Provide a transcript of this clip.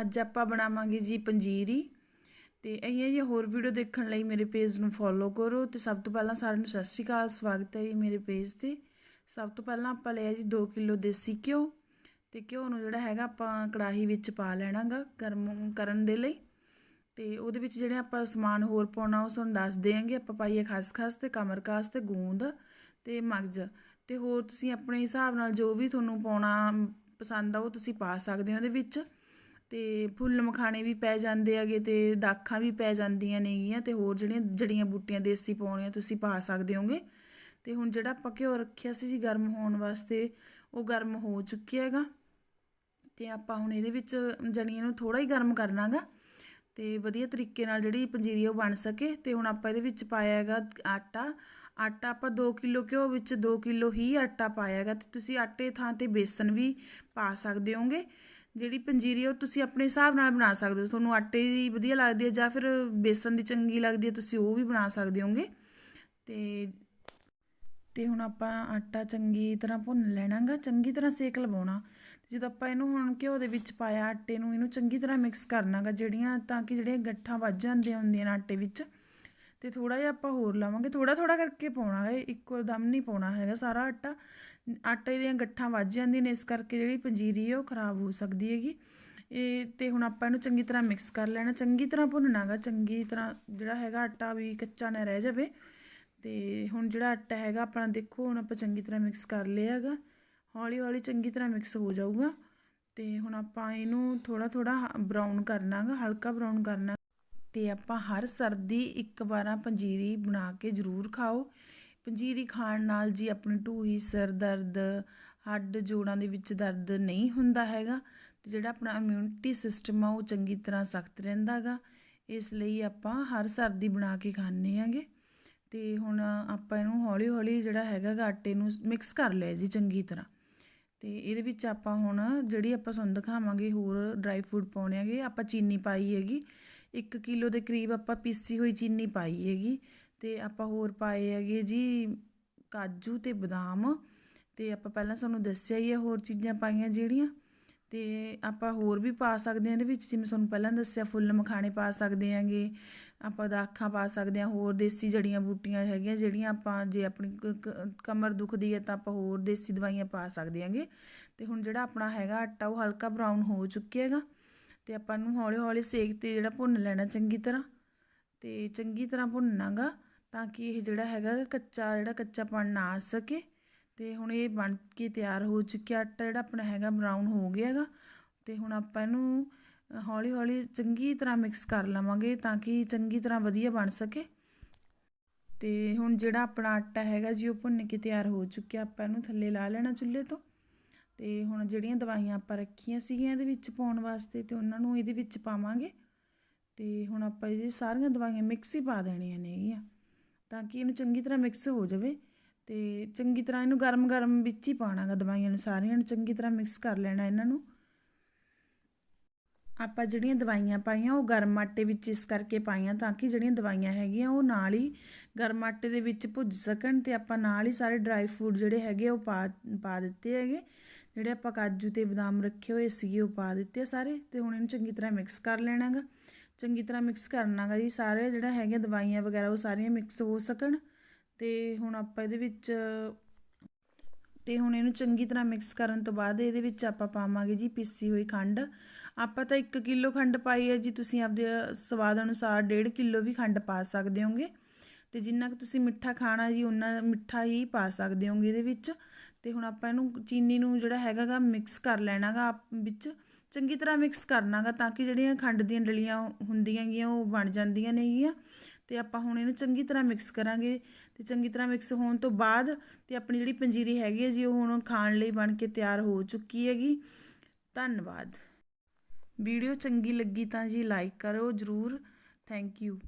ਅੱਜ ਆਪਾਂ ਬਣਾਵਾਂਗੇ ਜੀ ਪੰਜੀਰੀ। ਤੇ ਇਹ ਜੀ, ਹੋਰ ਵੀਡੀਓ ਦੇਖਣ ਲਈ ਮੇਰੇ ਪੇਜ ਨੂੰ ਫੋਲੋ ਕਰੋ ਤੇ ਸਭ ਤੋਂ ਪਹਿਲਾਂ ਸਾਰਿਆਂ ਨੂੰ ਸਤਿ ਸ਼੍ਰੀ ਅਕਾਲ, ਸਵਾਗਤ ਹੈ ਜੀ ਮੇਰੇ ਪੇਜ ਤੇ। ਸਭ ਤੋਂ ਪਹਿਲਾਂ ਆਪਾਂ ਲਿਆ ਜੀ 2 ਕਿਲੋ ਦੇਸੀ ਘਿਓ ਤੇ ਘਿਓ ਨੂੰ ਜਿਹੜਾ ਹੈਗਾ ਆਪਾਂ ਕੜਾਹੀ ਵਿੱਚ ਪਾ ਲੈਣਾਗਾ ਗਰਮ ਕਰਨ ਦੇ ਲਈ। ਤੇ ਉਹਦੇ ਵਿੱਚ ਜਿਹੜੇ ਆਪਾਂ ਸਮਾਨ ਹੋਰ ਪਾਉਣਾ ਉਹ ਤੁਹਾਨੂੰ ਦੱਸ ਦੇਵਾਂਗੇ ਆਪਾਂ ਪਾਈਏ ਖਸਖਸ ਤੇ ਕਮਰਕਾਸ ਤੇ ਗੂੰਦ ਤੇ ਮਗਜ। ਤੇ ਹੋਰ ਤੁਸੀਂ ਆਪਣੇ ਹਿਸਾਬ ਨਾਲ ਜੋ ਵੀ ਤੁਹਾਨੂੰ ਪਾਉਣਾ ਪਸੰਦ ਆ ਉਹ ਤੁਸੀਂ ਪਾ ਸਕਦੇ ਹੋ ਉਹਦੇ ਵਿੱਚ। ਅਤੇ ਫੁੱਲ ਮਖਾਣੇ ਵੀ ਪੈ ਜਾਂਦੇ ਹੈਗੇ ਅਤੇ ਦਾਖਾਂ ਵੀ ਪੈ ਜਾਂਦੀਆਂ ਨੇਗੀਆਂ ਅਤੇ ਹੋਰ ਜਿਹੜੀਆਂ ਜੜੀਆਂ ਬੂਟੀਆਂ ਦੇਸੀ ਪਾਉਣੀਆਂ ਤੁਸੀਂ ਪਾ ਸਕਦੇ ਹੋਗੇ ਅਤੇ ਹੁਣ ਜਿਹੜਾ ਆਪਾਂ ਘਿਓ ਰੱਖਿਆ ਸੀ ਜੀ ਗਰਮ ਹੋਣ ਵਾਸਤੇ, ਉਹ ਗਰਮ ਹੋ ਚੁੱਕਿਆ ਹੈਗਾ। ਤੇ ਆਪਾਂ ਹੁਣ ਇਹਦੇ ਵਿੱਚ ਜਣੀਆਂ ਨੂੰ ਥੋੜਾ ਹੀ ਗਰਮ ਕਰਨਾਗਾ ਤੇ ਵਧੀਆ ਤਰੀਕੇ ਨਾਲ ਜਿਹੜੀ ਪੰਜੀਰੀ ਉਹ ਬਣ ਸਕੇ। ਤੇ ਹੁਣ ਆਪਾਂ ਇਹਦੇ ਵਿੱਚ ਪਾਇਆ ਹੈਗਾ ਆਟਾ। ਆਟਾ ਆਪਾਂ 2 ਕਿਲੋ ਘਿਓ ਵਿੱਚ 2 ਕਿਲੋ ਹੀ ਆਟਾ ਪਾਇਆ ਹੈਗਾ। ਤੇ ਤੁਸੀਂ ਆਟੇ ਥਾਂ ਤੇ ਬੇਸਨ ਵੀ ਪਾ ਸਕਦੇ ਹੋਗੇ ਜਿਹੜੀ ਪੰਜੀਰੀ ਉਹ ਤੁਸੀਂ ਆਪਣੇ ਹਿਸਾਬ ਨਾਲ ਬਣਾ ਸਕਦੇ ਹੋ। ਤੁਹਾਨੂੰ ਆਟੇ ਦੀ ਵਧੀਆ ਲੱਗਦੀ ਹੈ ਜਾਂ ਫਿਰ ਬੇਸਨ ਦੀ ਚੰਗੀ ਲੱਗਦੀ ਹੈ ਤੁਸੀਂ ਉਹ ਵੀ ਬਣਾ ਸਕਦੇ ਹੋਗੇ। ਤੇ ਤੇ ਹੁਣ ਆਪਾਂ ਆਟਾ ਚੰਗੀ ਤਰ੍ਹਾਂ ਭੁੰਨ ਲੈਣਾਗਾ, ਚੰਗੀ ਤਰ੍ਹਾਂ ਸੇਕ ਲਵਾਉਣਾ। ਜਦੋਂ ਆਪਾਂ ਇਹਨੂੰ ਹੁਣ ਘਿਓ ਦੇ ਵਿੱਚ ਪਾਇਆ, ਆਟੇ ਨੂੰ ਇਹਨੂੰ ਚੰਗੀ ਤਰ੍ਹਾਂ ਮਿਕਸ ਕਰਨਾਗਾ, ਜਿਹੜੀਆਂ ਤਾਂ ਕਿ ਜਿਹੜੀਆਂ ਗੱਠਾਂ ਵੱਜ ਜਾਂਦੀਆਂ ਹੁੰਦੀਆਂ ਨੇ ਆਟੇ ਵਿੱਚ ਤੇ ਥੋੜਾ ਜਿਹਾ ਆਪਾਂ ਹੋਰ ਲਾਵਾਂਗੇ। ਥੋੜਾ ਥੋੜਾ ਕਰਕੇ ਪਾਉਣਾ ਹੈ। ਇੱਕੋ ਦਮ ਨਹੀਂ ਪਾਉਣਾ ਹੈਗਾ ਸਾਰਾ ਆਟਾ। ਆਟੇ ਦੀਆਂ ਗੱਠਾਂ ਵੱਜ ਜਾਂਦੀਆਂ ਨੇ, ਇਸ ਕਰਕੇ ਜਿਹੜੀ ਪੰਜੀਰੀ ਹੈ ਉਹ ਖਰਾਬ ਹੋ ਸਕਦੀ ਹੈਗੀ। ਇਹ ਤੇ ਹੁਣ ਆਪਾਂ ਇਹਨੂੰ ਚੰਗੀ ਤਰ੍ਹਾਂ ਮਿਕਸ ਕਰ ਲੈਣਾ। ਚੰਗੀ ਤਰ੍ਹਾਂ ਭੁੰਨਣਾਗਾ। ਚੰਗੀ ਤਰ੍ਹਾਂ ਜਿਹੜਾ ਹੈਗਾ ਆਟਾ ਵੀ ਕੱਚਾ ਨਾ ਰਹਿ ਜਾਵੇ। ਤੇ ਹੁਣ ਜਿਹੜਾ ਆਟਾ ਹੈਗਾ ਆਪਣਾ ਦੇਖੋ, ਹੁਣ ਆਪਾਂ ਚੰਗੀ ਤਰ੍ਹਾਂ ਮਿਕਸ ਕਰ ਲਿਆ ਹੈਗਾ। ਹੌਲੀ ਹੌਲੀ ਚੰਗੀ ਤਰ੍ਹਾਂ ਮਿਕਸ ਹੋ ਜਾਊਗਾ। ਤੇ ਹੁਣ ਆਪਾਂ ਇਹਨੂੰ ਥੋੜਾ ਥੋੜਾ ਬਰਾਊਨ ਕਰਨਾਗਾ ਹਲਕਾ ਬਰਾਊਨ ਕਰਨਾ ਅਤੇ ਆਪਾਂ ਹਰ ਸਰਦੀ ਇੱਕ ਵਾਰਾਂ ਪੰਜੀਰੀ ਬਣਾ ਕੇ ਜ਼ਰੂਰ ਖਾਓ। ਪੰਜੀਰੀ ਖਾਣ ਨਾਲ ਜੀ ਆਪਣੀ ਢੂਹੀ, ਸਿਰ ਦਰਦ, ਹੱਡ ਜੋੜਾਂ ਦੇ ਵਿੱਚ ਦਰਦ ਨਹੀਂ ਹੁੰਦਾ ਹੈਗਾ ਅਤੇ ਜਿਹੜਾ ਆਪਣਾ ਇਮਿਊਨਿਟੀ ਸਿਸਟਮ ਆ ਉਹ ਚੰਗੀ ਤਰ੍ਹਾਂ ਸਖਤ ਰਹਿੰਦਾ ਰਹਿੰਦਾਗਾ ਇਸ ਲਈ ਆਪਾਂ ਹਰ ਸਰਦੀ ਬਣਾ ਕੇ ਖਾਣੇ ਆਂਗੇ ਤੇ ਹੁਣ ਆਪਾਂ ਇਹਨੂੰ ਹੌਲੀ ਹੌਲੀ ਜਿਹੜਾ ਹੈਗਾ ਆਟੇ ਨੂੰ ਮਿਕਸ ਕਰ ਲਿਆ ਜੀ ਚੰਗੀ ਤਰ੍ਹਾਂ। ਤੇ ਇਹਦੇ ਵਿੱਚ ਆਪਾਂ ਹੁਣ ਜਿਹੜੀ ਆਪਾਂ ਤੁਹਾਨੂੰ ਦਿਖਾਵਾਂਗੇ ਹੋਰ ਡਰਾਈ ਫਰੂਟ ਪਾਉਣੇ ਹੈਗੇ, ਆਪਾਂ ਚੀਨੀ ਪਾਈ ਹੈਗੀ। 1 ਕਿਲੋ ਦੇ ਕਰੀਬ ਆਪਾਂ ਪੀਸੀ ਹੋਈ ਚੀਨੀ ਪਾਈ ਹੈਗੀ ਤੇ ਆਪਾਂ ਹੋਰ ਪਾਏ ਹੈਗੇ ਜੀ ਕਾਜੂ ਤੇ ਬਦਾਮ ਤੇ ਆਪਾਂ ਪਹਿਲਾਂ ਸਾਨੂੰ ਦੱਸਿਆ ਹੀ ਹੈ ਹੋਰ ਚੀਜ਼ਾਂ ਪਾਈਆਂ ਜਿਹੜੀਆਂ ਤੇ ਆਪਾਂ ਹੋਰ ਵੀ ਪਾ ਸਕਦੇ ਹਾਂ ਇਹਦੇ ਵਿੱਚ, ਜਿਵੇਂ ਤੁਹਾਨੂੰ ਪਹਿਲਾਂ ਦੱਸਿਆ ਫੁੱਲ ਮਖਾਣੇ ਪਾ ਸਕਦੇ ਆਂਗੇ ਆਪਾਂ ਦਾਖਾਂ ਪਾ ਸਕਦੇ ਹਾਂ, ਹੋਰ ਦੇਸੀ ਜੜੀਆਂ ਬੂਟੀਆਂ ਹੈਗੀਆਂ ਜਿਹੜੀਆਂ ਆਪਾਂ ਜੇ ਆਪਣੀ ਕਮਰ ਦੁਖਦੀ ਹੈ ਤਾਂ ਆਪਾਂ ਹੋਰ ਦੇਸੀ ਦਵਾਈਆਂ ਪਾ ਸਕਦੇ ਆਂਗੇ ਤੇ ਹੁਣ ਜਿਹੜਾ ਆਪਣਾ ਹੈਗਾ ਆਟਾ ਉਹ ਹਲਕਾ ਬਰਾਊਨ ਹੋ ਚੁੱਕਿਆ ਹੈਗਾ ਤੇ ਆਪਾਂ ਨੂੰ ਹੌਲੀ ਹੌਲੀ ਸੇਕ ਤੇ ਜਿਹੜਾ ਭੁੰਨ ਲੈਣਾ ਚੰਗੀ ਤਰ੍ਹਾਂ ਤੇ ਚੰਗੀ ਤਰ੍ਹਾਂ ਭੁੰਨਣਾਗਾ ਤਾਂ ਕਿ ਇਹ ਜਿਹੜਾ ਹੈਗਾ ਕੱਚਾ, ਜਿਹੜਾ ਕੱਚਾਪਣ ਨਾ ਆ ਸਕੇ। ਤੇ ਹੁਣ ਇਹ ਬਣ ਕੇ ਤਿਆਰ ਹੋ ਚੁੱਕਿਆ, ਆਟਾ ਜਿਹੜਾ ਆਪਣਾ ਹੈਗਾ ਬਰਾਊਨ ਹੋ ਗਿਆ ਹੈਗਾ। ਤੇ ਹੁਣ ਆਪਾਂ ਇਹਨੂੰ ਹੌਲੀ ਹੌਲੀ ਚੰਗੀ ਤਰ੍ਹਾਂ ਮਿਕਸ ਕਰ ਲਵਾਂਗੇ ਤਾਂ ਕਿ ਚੰਗੀ ਤਰ੍ਹਾਂ ਵਧੀਆ ਬਣ ਸਕੇ। ਤੇ ਹੁਣ ਜਿਹੜਾ ਆਪਣਾ ਆਟਾ ਹੈਗਾ ਜੀ, ਉਹ ਭੁੰਨ ਕੇ ਤਿਆਰ ਹੋ ਚੁੱਕਿਆ, ਆਪਾਂ ਇਹਨੂੰ ਥੱਲੇ ਲਾ ਲੈਣਾ ਚੁੱਲ੍ਹੇ ਤੋਂ। ਤੇ ਹੁਣ ਜਿਹੜੀਆਂ ਦਵਾਈਆਂ ਆਪਾਂ ਰੱਖੀਆਂ ਸੀਗੀਆਂ ਇਹਦੇ ਵਿੱਚ ਪਾਉਣ ਵਾਸਤੇ ਤੇ ਉਹਨਾਂ ਨੂੰ ਇਹਦੇ ਵਿੱਚ ਪਾਵਾਂਗੇ। ਤੇ ਹੁਣ ਆਪਾਂ ਇਹ ਸਾਰੀਆਂ ਦਵਾਈਆਂ ਮਿਕਸ ਹੀ ਪਾ ਦੇਣੀਆਂ ਨੇਗੀਆਂ ਤਾਂ ਕਿ ਇਹਨੂੰ ਚੰਗੀ ਤਰ੍ਹਾਂ ਮਿਕਸ ਹੋ ਜਾਵੇ। ਤੇ ਚੰਗੀ ਤਰ੍ਹਾਂ ਇਹਨੂੰ ਗਰਮ-ਗਰਮ ਵਿੱਚ ਹੀ ਪਾਣਾਗਾ ਦਵਾਈਆਂ ਨੂੰ, ਸਾਰੀਆਂ ਨੂੰ ਚੰਗੀ ਤਰ੍ਹਾਂ ਮਿਕਸ ਕਰ ਲੈਣਾ ਇਹਨਾਂ ਨੂੰ। ਆਪਾਂ ਜਿਹੜੀਆਂ ਦਵਾਈਆਂ ਪਾਈਆਂ ਉਹ ਗਰਮ ਆਟੇ ਵਿੱਚ ਇਸ ਕਰਕੇ ਪਾਈਆਂ ਤਾਂ ਕਿ ਜਿਹੜੀਆਂ ਦਵਾਈਆਂ ਹੈਗੀਆਂ ਉਹ ਨਾਲ ਹੀ ਗਰਮ ਆਟੇ ਦੇ ਵਿੱਚ ਭੁੱਜ ਸਕਣ ਤੇ ਆਪਾਂ ਨਾਲ ਹੀ ਸਾਰੇ ਡਰਾਈ ਫਰੂਟ ਜਿਹੜੇ ਹੈਗੇ ਉਹ ਪਾ ਪਾ ਦਿੱਤੇ ਹੈਗੇ। ਜਿਹੜੇ ਆਪਾਂ ਕਾਜੂ ਤੇ ਬਦਾਮ ਰੱਖੇ ਹੋਏ ਸੀਗੇ ਉਹ ਪਾ ਦਿੱਤੇ ਸਾਰੇ ਤੇ ਹੁਣ ਇਹਨੂੰ ਚੰਗੀ ਤਰ੍ਹਾਂ ਮਿਕਸ ਕਰ ਲੈਣਾਗਾ। ਚੰਗੀ ਤਰ੍ਹਾਂ ਮਿਕਸ ਕਰਨਾਗਾ ਜੀ ਸਾਰੇ ਜਿਹੜਾ ਹੈਗੇ ਦਵਾਈਆਂ ਵਗੈਰਾ ਉਹ ਸਾਰੀਆਂ ਮਿਕਸ ਹੋ ਸਕਣ ਤੇ ਹੁਣ ਆਪਾਂ ਇਹਦੇ ਵਿੱਚ ਤੇ ਹੁਣ ਇਹਨੂੰ ਚੰਗੀ ਤਰ੍ਹਾਂ ਮਿਕਸ ਕਰਨ ਤੋਂ ਬਾਅਦ ਇਹਦੇ ਵਿੱਚ ਆਪਾਂ ਪਾਵਾਂਗੇ ਜੀ ਪੀਸੀ ਹੋਈ ਖੰਡ। ਆਪਾਂ ਤਾਂ 1 ਕਿਲੋ ਖੰਡ ਪਾਈ ਹੈ ਜੀ, ਤੁਸੀਂ ਆਪਦੇ ਸਵਾਦ ਅਨੁਸਾਰ 1.5 ਕਿਲੋ ਵੀ ਖੰਡ ਪਾ ਸਕਦੇ ਹੋਗੇ। ਤੇ ਜਿੰਨਾ ਕਿ ਤੁਸੀਂ ਮਿੱਠਾ ਖਾਣਾ ਜੀ ਉਹਨਾਂ ਮਿੱਠਾ ਹੀ ਪਾ ਸਕਦੇ ਹੋਗੇ ਇਹਦੇ ਵਿੱਚ। ਤੇ ਹੁਣ ਆਪਾਂ ਇਹਨੂੰ ਚੀਨੀ ਨੂੰ ਜਿਹੜਾ ਹੈਗਾਗਾ ਮਿਕਸ ਕਰ ਲੈਣਾਗਾ ਵਿੱਚ। ਚੰਗੀ ਤਰ੍ਹਾਂ ਮਿਕਸ ਕਰਨਾਗਾ ਤਾਂ ਕਿ ਜਿਹੜੀਆਂ ਖੰਡ ਦੀਆਂ ਡਲੀਆਂ ਹੁੰਦੀਆਂ ਗੀਆਂ, ਉਹ ਬਣ ਜਾਂਦੀਆਂ ਨੇਗੀਆਂ ਤੇ ਆਪਾਂ ਹੁਣ ਇਹਨੂੰ ਚੰਗੀ ਤਰ੍ਹਾਂ ਮਿਕਸ ਕਰਾਂਗੇ। ਤੇ ਚੰਗੀ ਤਰ੍ਹਾਂ ਮਿਕਸ ਹੋਣ ਤੋਂ ਬਾਅਦ ਤੇ ਆਪਣੀ ਜਿਹੜੀ ਪੰਜੀਰੀ ਹੈਗੀ ਹੈ ਜੀ, ਉਹ ਹੁਣ ਖਾਣ ਲਈ ਬਣ ਕੇ ਤਿਆਰ ਹੋ ਚੁੱਕੀ ਹੈਗੀ। ਧੰਨਵਾਦ। ਵੀਡੀਓ ਚੰਗੀ ਲੱਗੀ ਤਾਂ ਜੀ ਲਾਈਕ ਕਰੋ ਜਰੂਰ। Thank you